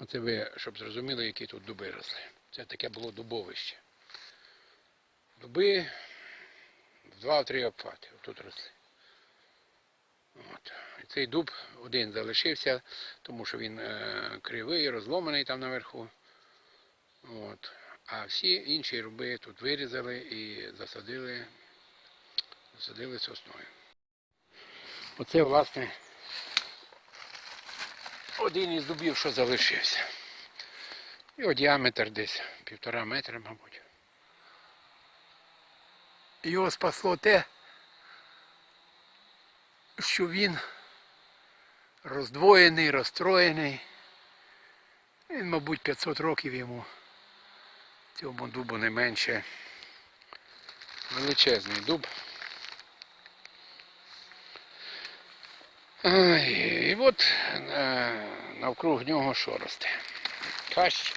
Оце ви, щоб зрозуміли, які тут дуби росли. Це таке було дубовище. Дуби в два-три обхвати тут росли. От. І цей дуб один залишився, тому що він е, кривий, розломаний там наверху. От. А всі інші руби тут вирізали і засадили, засадили сосною. Оце, власне, один із дубів, що залишився. Його діаметр десь півтора метра, мабуть. Його спасло те, що він роздвоєний, розстроєний. Він, мабуть, 500 років йому. Цьому дубу не менше. Величезний дуб. І от е, навкруг нього що росте? Кащ.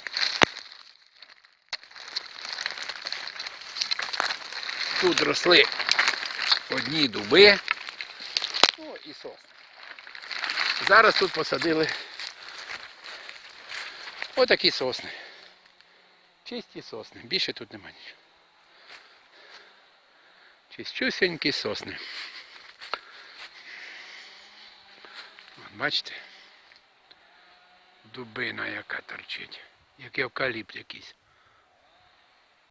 Тут росли одні дуби, о, і сосни. Зараз тут посадили отакі сосни. Чисті сосни. Більше тут немає нічого. Чистюсенькі сосни. От, бачите? Дубина яка торчить. Як евкаліпт якийсь.